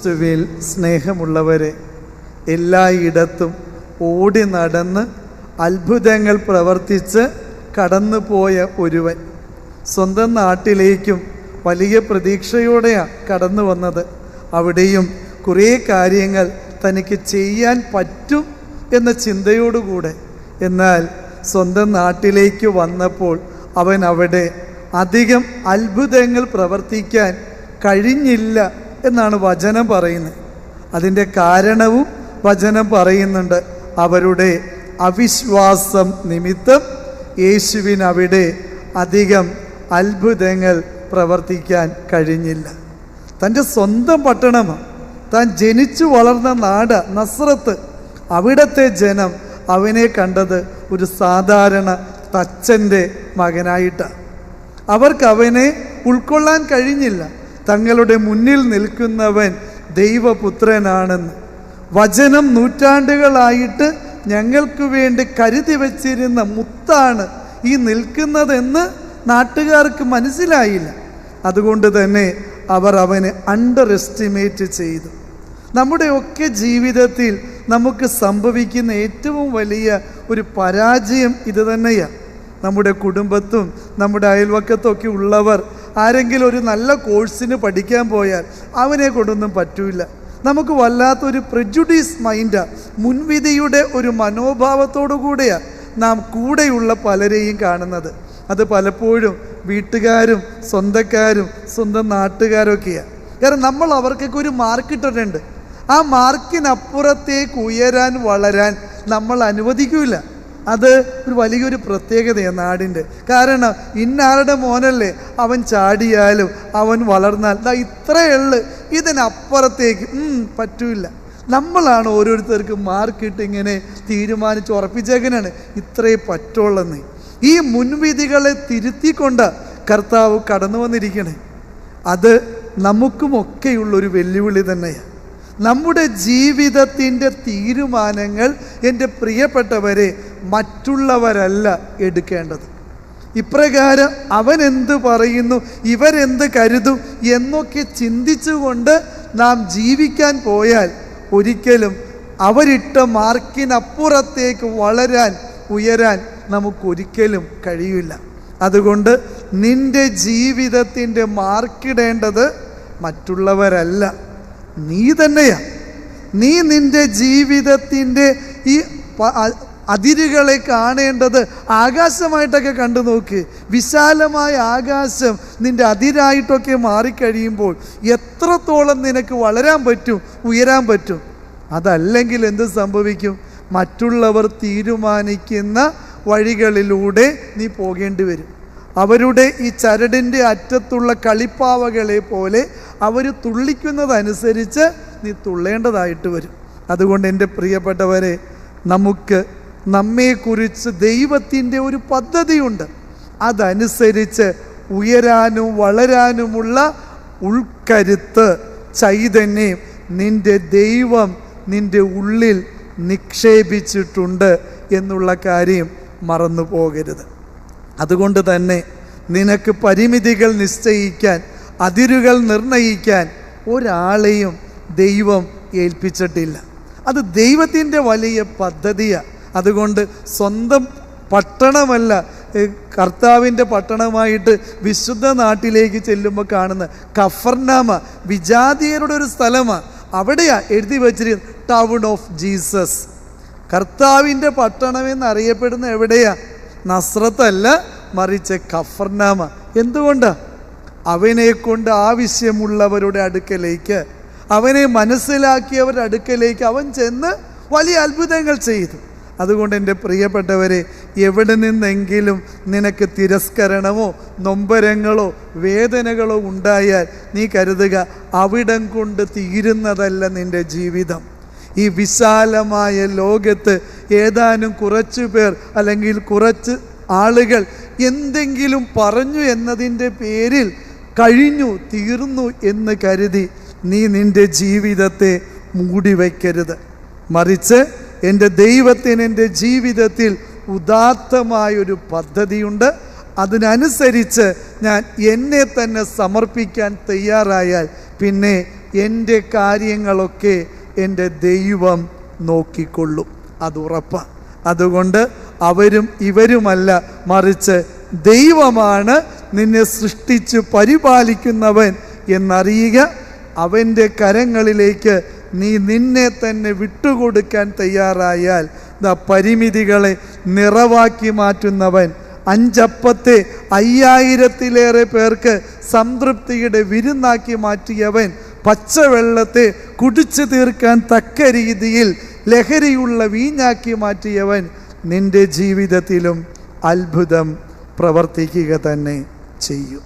ക്രിസ്തുവിൽ സ്നേഹമുള്ളവരെ എല്ലായിടത്തും ഓടി നടന്ന് അത്ഭുതങ്ങൾ പ്രവർത്തിച്ച് കടന്നുപോയ ഒരുവൻ സ്വന്തം നാട്ടിലേക്കും വലിയ പ്രതീക്ഷയോടെയാണ് കടന്നു വന്നത്. അവിടെയും കുറേ കാര്യങ്ങൾ തനിക്ക് ചെയ്യാൻ പറ്റും എന്ന ചിന്തയോടുകൂടെ. എന്നാൽ സ്വന്തം നാട്ടിലേക്ക് വന്നപ്പോൾ അവൻ അവിടെ അധികം അത്ഭുതങ്ങൾ പ്രവർത്തിക്കാൻ കഴിഞ്ഞില്ല എന്നാണ് വചനം പറയുന്നത്. അതിന്റെ കാരണവും വചനം പറയുന്നുണ്ട്. അവരുടെ അവിശ്വാസം നിമിത്തം യേശുവിനവിടെ അധികം അത്ഭുതങ്ങൾ പ്രവർത്തിക്കാൻ കഴിഞ്ഞില്ല. തന്റെ സ്വന്തം പട്ടണം താൻ ജനിച്ചു വളർന്ന നാട് നസ്രത്ത്. അവിടത്തെ ജനം അവനെ കണ്ടത് ഒരു സാധാരണ തച്ചന്റെ മകനായിട്ടാണ്. അവർക്ക് അവനെ ഉൾക്കൊള്ളാൻ കഴിഞ്ഞില്ല. തങ്ങളുടെ മുന്നിൽ നിൽക്കുന്നവൻ ദൈവപുത്രനാണെന്ന്. വചനം നൂറ്റാണ്ടുകളായിട്ട് ഞങ്ങൾക്ക് വേണ്ടി കരുതി വച്ചിരുന്ന മുത്താണ് ഈ നിൽക്കുന്നതെന്ന് നാട്ടുകാർക്ക് മനസ്സിലായില്ല. അതുകൊണ്ട് തന്നെ അവർ അവനെ അണ്ടർ എസ്റ്റിമേറ്റ് ചെയ്തു. നമ്മുടെയൊക്കെ ജീവിതത്തിൽ നമുക്ക് സംഭവിക്കുന്ന ഏറ്റവും വലിയ ഒരു പരാജയം ഇത് തന്നെയാണ് നമ്മുടെ കുടുംബത്തും നമ്മുടെ അയൽവക്കത്തും ഒക്കെ ഉള്ളവർ ആരെങ്കിലും ഒരു നല്ല കോഴ്സിന് പഠിക്കാൻ പോയാൽ അവനെ കൊണ്ടൊന്നും പറ്റൂല. നമുക്ക് വല്ലാത്തൊരു പ്രജുഡീസ് മൈൻഡാണ് മുൻവിധിയുടെ ഒരു മനോഭാവത്തോടു കൂടെയാണ് നാം കൂടെയുള്ള പലരെയും കാണുന്നത്. അത് പലപ്പോഴും വീട്ടുകാരും സ്വന്തക്കാരും സ്വന്തം നാട്ടുകാരൊക്കെയാണ് കാരണം നമ്മൾ അവർക്കൊക്കെ ഒരു മാർക്ക് ഇട്ടിട്ടുണ്ട്. ആ മാർക്കിനപ്പുറത്തേക്ക് ഉയരാൻ വളരാൻ നമ്മൾ അനുവദിക്കില്ല അത് ഒരു വലിയൊരു പ്രത്യേകതയാണ് നാടിന്റെ. കാരണം ഇന്നാരുടെ മോനല്ലേ അവൻ ചാടിയാലും അവൻ വളർന്നാൽ. ദാ ഇത്രയുള്ള ഇതിനപ്പുറത്തേക്ക് പറ്റൂല നമ്മളാണ് ഓരോരുത്തർക്കും മാർക്കിട്ട് ഇങ്ങനെ തീരുമാനിച്ച് ഉറപ്പിച്ചേക്കനാണ് ഇത്രേ പറ്റുള്ളെന്ന്. ഈ മുൻവിധികളെ തിരുത്തിക്കൊണ്ട് കർത്താവ് കടന്നു വന്നിരിക്കണേ. അത് നമുക്കുമൊക്കെയുള്ളൊരു വെല്ലുവിളി തന്നെയാണ് നമ്മുടെ ജീവിതത്തിന്റെ തീരുമാനങ്ങൾ എന്റെ പ്രിയപ്പെട്ടവരെ മറ്റുള്ളവരല്ല എടുക്കേണ്ടത്. ഇപ്രകാരം അവൻ എന്ത് പറയുന്നു ഇവരെന്ത് കരുതും എന്നൊക്കെ ചിന്തിച്ചുകൊണ്ട് നാം ജീവിക്കാൻ പോയാൽ ഒരിക്കലും അവരിട്ട മാർക്കിനപ്പുറത്തേക്ക് വളരാൻ ഉയരാൻ നമുക്കൊരിക്കലും കഴിയില്ല. അതുകൊണ്ട് നിന്റെ ജീവിതത്തിന്റെ മാർക്കിടേണ്ടത് മറ്റുള്ളവരല്ല. നീ തന്നെയാ. നീ നിന്റെ ജീവിതത്തിന്റെ ഈ അതിരുകളെ കാണേണ്ടത് ആകാശമായിട്ടൊക്കെ കണ്ടു നോക്ക്. വിശാലമായ ആകാശം നിന്റെ അതിരായിട്ടൊക്കെ മാറിക്കഴിയുമ്പോൾ എത്രത്തോളം നിനക്ക് വളരാൻ പറ്റും ഉയരാൻ പറ്റും? അതല്ലെങ്കിൽ എന്ത് സംഭവിക്കും? മറ്റുള്ളവർ തീരുമാനിക്കുന്ന വഴികളിലൂടെ നീ പോകേണ്ടി വരും. അവരുടെ ഈ ചരടിന്റെ അറ്റത്തുള്ള കളിപ്പാവകളെ പോലെ അവർ തുള്ളിക്കുന്നതനുസരിച്ച് നീ തുള്ളേണ്ടതായിട്ട് വരും. അതുകൊണ്ട് എന്റെ പ്രിയപ്പെട്ടവരെ നമുക്ക് നമ്മെക്കുറിച്ച് ദൈവത്തിന്റെ ഒരു പദ്ധതിയുണ്ട്. അതനുസരിച്ച് ഉയരാനും വളരാനുമുള്ള ഉൾക്കരുത്ത് ചൈതന്യം നിന്റെ ദൈവം നിന്റെ ഉള്ളിൽ നിക്ഷേപിച്ചിട്ടുണ്ട് എന്നുള്ള കാര്യം മറന്നു പോകരുത്. അതുകൊണ്ട് തന്നെ നിനക്ക് പരിമിതികൾ നിശ്ചയിക്കാൻ അതിരുകൾ നിർണയിക്കാൻ ഒരാളെയും ദൈവം ഏൽപ്പിച്ചിട്ടില്ല. അത് ദൈവത്തിന്റെ വലിയ പദ്ധതിയാണ് അതുകൊണ്ട് സ്വന്തം പട്ടണമല്ല കർത്താവിന്റെ പട്ടണമായിട്ട് വിശുദ്ധ നാട്ടിലേക്ക് ചെല്ലുമ്പോൾ കാണുന്ന കഫർനാമ വിജാതീയരുടെ ഒരു സ്ഥലമാണ് അവിടെയാണ് എഴുതി വച്ചിരിക്കുന്നത് ടൗൺ ഓഫ് ജീസസ്. കർത്താവിന്റെ പട്ടണം എന്നറിയപ്പെടുന്ന എവിടെയാ? നസ്രത്തല്ല മറിച്ച് കഫർനാമ. എന്തുകൊണ്ടാണ് അവനെ കൊണ്ട് ആവശ്യമുള്ളവരുടെ അടുക്കലേക്ക് അവനെ മനസ്സിലാക്കിയവരുടെ അടുക്കലേക്ക് അവൻ ചെന്ന് വലിയ അത്ഭുതങ്ങൾ ചെയ്തു. അതുകൊണ്ട് എന്റെ പ്രിയപ്പെട്ടവരെ എവിടെ നിന്നെങ്കിലും നിനക്ക് തിരസ്കരണമോ നൊമ്പരങ്ങളോ വേദനകളോ ഉണ്ടായാൽ നീ കരുതുക അവിടം കൊണ്ട് തീരുന്നതല്ല നിന്റെ ജീവിതം. ഈ വിശാലമായ ലോകത്ത് ഏതാനും കുറച്ചു പേർ അല്ലെങ്കിൽ കുറച്ച് ആളുകൾ എന്തെങ്കിലും പറഞ്ഞു എന്നതിന്റെ പേരിൽ കഴിഞ്ഞു തീർന്നു എന്ന് കരുതി നീ നിന്റെ ജീവിതത്തെ മൂടിവെക്കരുത്. മറിച്ച് എന്റെ ദൈവത്തിന് എന്റെ ജീവിതത്തിൽ ഉദാത്തമായൊരു പദ്ധതിയുണ്ട്. അതിനനുസരിച്ച് ഞാൻ എന്നെ തന്നെ സമർപ്പിക്കാൻ തയ്യാറായാൽ പിന്നെ എന്റെ കാര്യങ്ങളൊക്കെ എന്റെ ദൈവം നോക്കിക്കൊള്ളും. അത് ഉറപ്പാണ് അതുകൊണ്ട് അവരും ഇവരുമല്ല മറിച്ച് ദൈവമാണ് നിന്നെ സൃഷ്ടിച്ച് പരിപാലിക്കുന്നവൻ എന്നറിയുക. അവന്റെ കരങ്ങളിലേക്ക് നീ നിന്നെ തന്നെ വിട്ടുകൊടുക്കാൻ തയ്യാറായാൽ ദ പരിമിതികളെ നിറവാക്കി മാറ്റുന്നവൻ. അഞ്ചപ്പത്തെ അയ്യായിരത്തിലേറെ പേർക്ക് സംതൃപ്തിയുടെ വിരുന്നാക്കി മാറ്റിയവൻ പച്ചവെള്ളത്തെ കുടിച്ചു തീർക്കാൻ തക്ക രീതിയിൽ ലഹരിയുള്ള വീഞ്ഞാക്കി മാറ്റിയവൻ നിന്റെ ജീവിതത്തിലും അത്ഭുതം പ്രവർത്തിക്കുക തന്നെ ചെയ്യും.